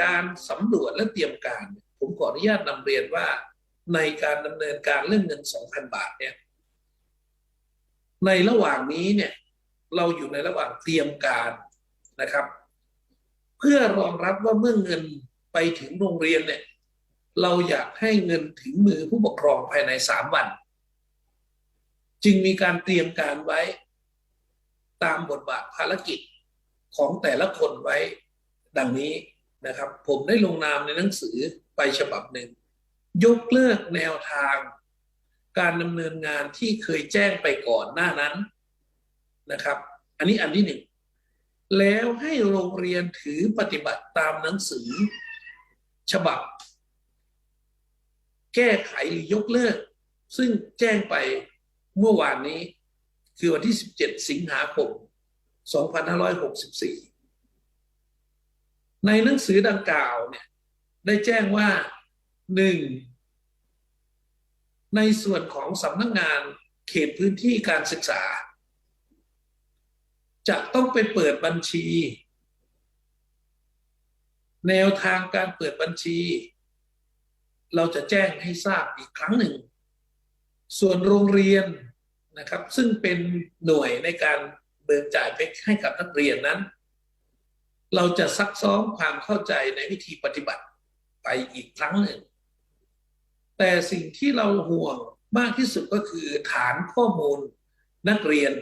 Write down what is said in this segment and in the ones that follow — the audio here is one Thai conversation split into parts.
การสำรวจและเตรียมการ ผมขออนุญาตนำเรียนว่า ในการดำเนินการเรื่องเงิน 2,000 บาทเนี่ยในระหว่างนี้เนี่ยเราอยู่ในระหว่างเตรียมการนะครับ เพื่อรองรับว่าเมื่อเงินไปถึงโรงเรียนเนี่ยเราอยากให้เงินถึงมือผู้ปกครองภายในสามวัน จึงมีการเตรียมการไว้ ตามบทบาทภารกิจของแต่ละคนไว้ดังนี้ นะครับ ผมได้ลงนามในหนังสือไปฉบับหนึ่ง ยกเลิกแนวทาง การดำเนินงานที่เคยแจ้งไปก่อนหน้านั้นนะครับ อันนี้อันที่หนึ่งแล้วให้โรงเรียนถือปฏิบัติตามหนังสือ ฉบับ แก้ไขหรือยกเลิก ซึ่งแจ้งไปเมื่อวานนี้ คือวันที่ 17 สิงหาคม 2564 ในหนังสือดังกล่าวเนี่ยได้แจ้งว่าหนึ่งในส่วนของสำนักงงานเขตพื้นที่การศึกษา จะต้องไปเปิดบัญชี แนวทางการเปิดบัญชี เราจะแจ้งให้ทราบอีกครั้งหนึ่ง ส่วนโรงเรียนนะครับ ซึ่งเป็นหน่วยในการเบิกจ่ายไปให้กับนักเรียนนั้น เราจะซักซ้อมความเข้าใจในวิธีปฏิบัติไปอีกครั้งหนึ่ง แต่สิ่งที่เราห่วงมากที่สุดก็คือฐานข้อมูลนักเรียน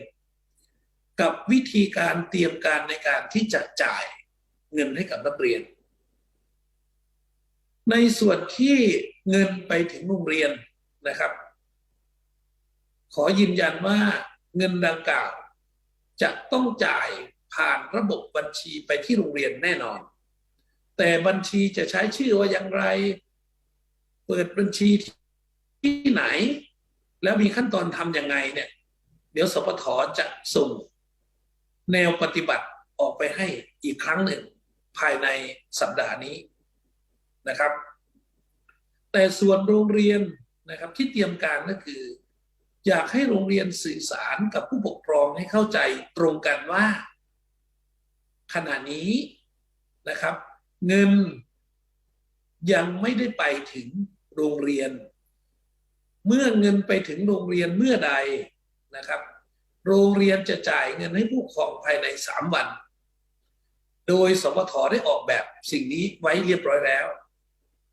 กับวิธีการเตรียมการในการที่จะจ่ายเงินให้กับนักเรียน ในส่วนที่เงินไปถึงโรงเรียนนะครับ ขอยืนยันว่าเงินดังกล่าว จะต้องจ่าย ผ่านระบบบัญชีไปที่โรงเรียนแน่นอน แต่บัญชีจะใช้ชื่อว่าอย่างไร เปิดบัญชีที่ไหน แล้วมีขั้นตอนทำยังไงเนี่ย เดี๋ยวสปทจะส่งแนวปฏิบัติออกไปให้อีกครั้งหนึ่งภายในสัปดาห์นี้นะครับ แต่ส่วนโรงเรียนนะครับที่เตรียมการก็คือ อยากให้โรงเรียนสื่อสารกับผู้ปกครองให้เข้าใจตรงกันว่า ขณะนี้นะครับ เงินยังไม่ได้ไปถึงโรงเรียน เมื่อเงินไปถึงโรงเรียนเมื่อใดนะครับ โรงเรียนจะจ่ายเงินให้ผู้ปกครองภายในสามวัน โดยสปทได้ออกแบบสิ่งนี้ไว้เรียบร้อยแล้ว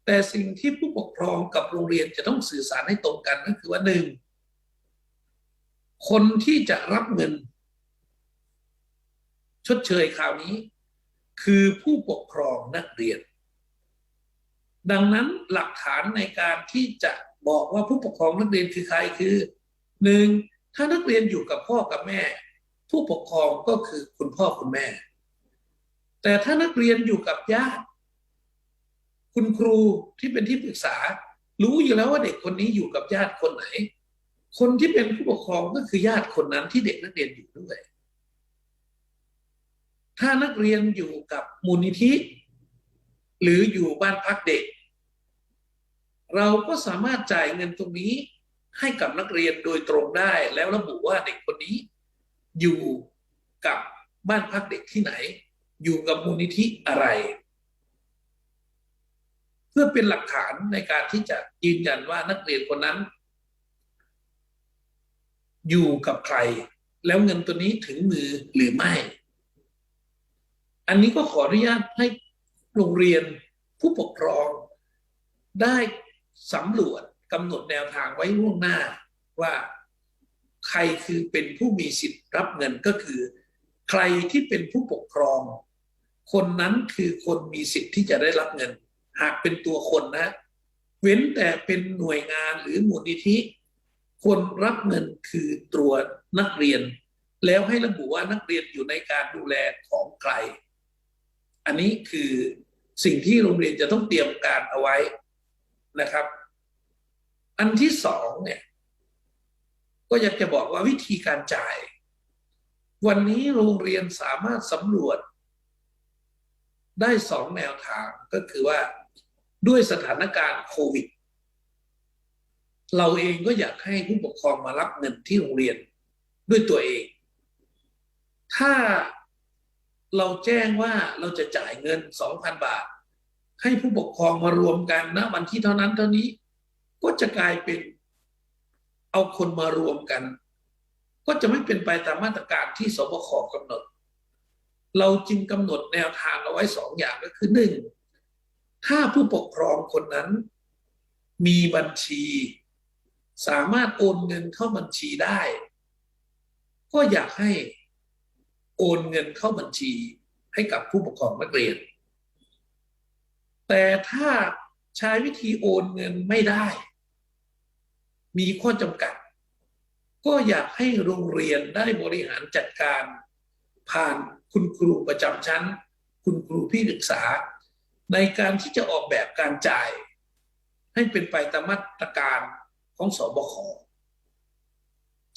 แต่สิ่งที่ผู้ปกครองกับโรงเรียนจะต้องสื่อสารให้ตรงกันก็คือว่าหนึ่งคนที่จะรับเงิน ชดเชยคราวนี้ คือผู้ปกครองนักเรียน ดังนั้นหลักฐานในการที่จะบอกว่าผู้ปกครองนักเรียนคือใครคือหนึ่งถ้านักเรียนอยู่กับพ่อกับแม่ ผู้ปกครองก็คือคุณพ่อคุณแม่ แต่ถ้านักเรียนอยู่กับญาติคุณครูที่เป็นที่ปรึกษา รู้อยู่แล้วว่าเด็กคนนี้อยู่กับญาติคนไหน คนที่เป็นผู้ปกครองก็คือญาติคนนั้นที่เด็กนักเรียนอยู่ด้วย ถ้านักเรียนอยู่กับมูลนิธิ หรืออยู่บ้านพักเด็ก เราก็สามารถจ่ายเงินตรงนี้ให้กับนักเรียนโดยตรงได้แล้วระบุว่าเด็กคนนี้ อยู่กับบ้านพักเด็กที่ไหน อยู่กับมูลนิธิอะไร เพื่อเป็นหลักฐานในการที่จะยืนยันว่านักเรียนคนนั้น อยู่กับใคร แล้วเงินตัวนี้ถึงมือหรือไม่ อันนี้ก็ขออนุญาตให้โรงเรียนผู้ปกครองได้สำรวจกำหนดแนวทางไว้ล่วงหน้าว่าใครคือเป็นผู้มีสิทธิ์รับเงินก็คือ ใครที่เป็นผู้ปกครอง คนนั้นคือคนมีสิทธิ์ที่จะได้รับเงิน หากเป็นตัวคนนะ เว้นแต่เป็นหน่วยงานหรือมูลนิธิ คนรับเงินคือตัวนักเรียน แล้วให้ระบุว่านักเรียนอยู่ในการดูแลของใคร อันนี้คือสิ่งที่โรงเรียนจะต้องเตรียมการเอาไว้นะครับ อันที่สองเนี่ย ก็อยากจะบอกว่าวิธีการจ่าย วันนี้โรงเรียนสามารถสำรวจ ได้สองแนวทางก็คือว่าด้วยสถานการณ์โควิด เราเองก็อยากให้ผู้ปกครองมารับเงินที่โรงเรียนด้วยตัวเอง ถ้า เราแจ้งว่าเราจะจ่ายเงิน2,000บาท ให้ผู้ปกครองมารวมกันนะวันที่เท่านั้นเท่านี้ ก็จะกลายเป็นเอาคนมารวมกัน ก็จะไม่เป็นไปตามมาตรการที่สบคกำหนด เราจึงกำหนดแนวทางเอาไว้สองอย่างก็คือหนึ่งถ้าผู้ปกครองคนนั้น มีบัญชี สามารถโอนเงินเข้าบัญชีได้ ก็อยากให้ โอนเงินเข้าบัญชีให้กับผู้ปกครองนักเรียน แต่ถ้าใช้วิธีโอนเงินไม่ได้ มีข้อจำกัด ก็อยากให้โรงเรียนได้บริหารจัดการ ผ่านคุณครูประจำชั้น คุณครูพี่ศึกษา ในการที่จะออกแบบการจ่าย ให้เป็นไปตามมาตรการของสบค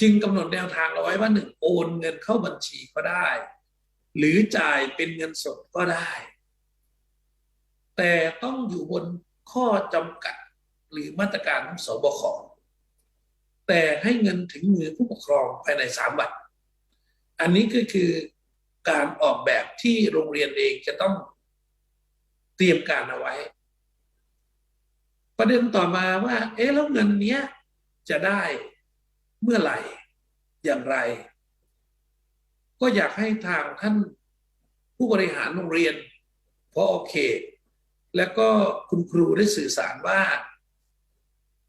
จึงกำหนดแนวทางเอาไว้ว่าหนึ่งโอนเงินเข้าบัญชีก็ได้ หรือจ่ายเป็นเงินสดก็ได้ แต่ต้องอยู่บนข้อจำกัดหรือมาตรการของสบคแต่ให้เงินถึงมือผู้ปกครองภายในสามวัน อันนี้ก็คือการออกแบบที่โรงเรียนเองจะต้องเตรียมการเอาไว้ ประเด็นต่อมาว่า เอ๊ะแล้วเงินเนี้ยจะได้ เมื่อไหร่อย่างไร ก็อยากให้ทางท่านผู้บริหารโรงเรียนพอโอเค และก็คุณครูได้สื่อสารว่า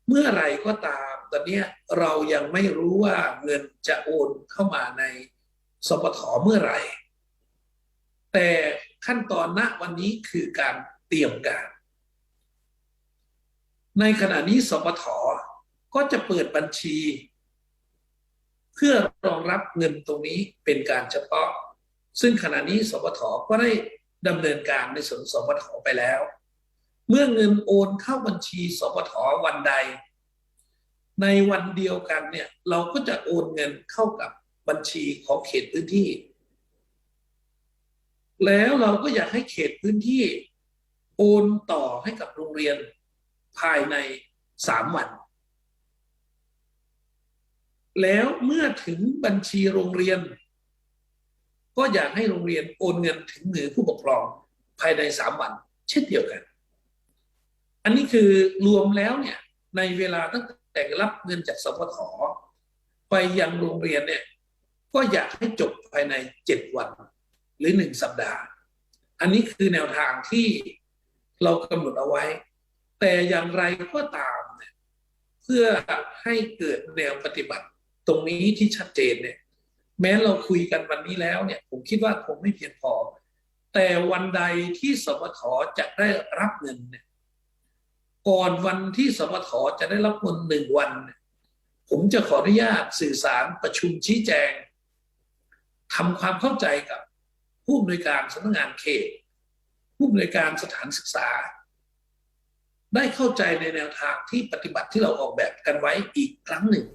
เมื่อไรก็ตามตอนนี้เรายังไม่รู้ว่าเงินจะโอนเข้ามาในสปทเมื่อไหร่ แต่ขั้นตอนณวันนี้คือการเตรียมการ ในขณะนี้สปทก็จะเปิดบัญชี เพื่อรองรับเงินตรงนี้เป็นการเฉพาะ ซึ่งขณะนี้สปทก็ได้ดำเนินการในส่วนสปทไปแล้ว เมื่อเงินโอนเข้าบัญชีสปทวันใด ในวันเดียวกันเนี่ยเราก็จะโอนเงินเข้ากับบัญชีของเขตพื้นที่ แล้วเราก็อยากให้เขตพื้นที่ โอนต่อให้กับโรงเรียนภายในสามวัน แล้วเมื่อถึงบัญชีโรงเรียน ก็อยากให้โรงเรียนโอนเงินถึงมือผู้ปกครองภายในสามวัน เช่นเดียวกัน อันนี้คือรวมแล้วเนี่ยในเวลาตั้งแต่รับเงินจากสพทไปยังโรงเรียนเนี่ยก็อยากให้จบภายในเจ็ดวัน หรือหนึ่งสัปดาห์ อันนี้คือแนวทางที่เรากำหนดเอาไว้ แต่อย่างไรก็ตามเนี่ยเพื่อให้เกิดแนวปฏิบัติ ตรงนี้ที่ชัดเจนเนี่ย แม้เราคุยกันวันนี้แล้วเนี่ย ผมคิดว่าคงไม่เพียงพอ แต่วันใดที่สปทจะได้รับเงินเนี่ยก่อนวันที่สปทจะได้รับเงินหนึ่งวัน ผมจะขออนุญาตสื่อสารประชุมชี้แจงทำความเข้าใจกับผู้อำนวยการสำนักงานเขต ผู้อำนวยการสถานศึกษา ได้เข้าใจในแนวทางที่ปฏิบัติที่เราออกแบบกันไว้อีกครั้งหนึ่ง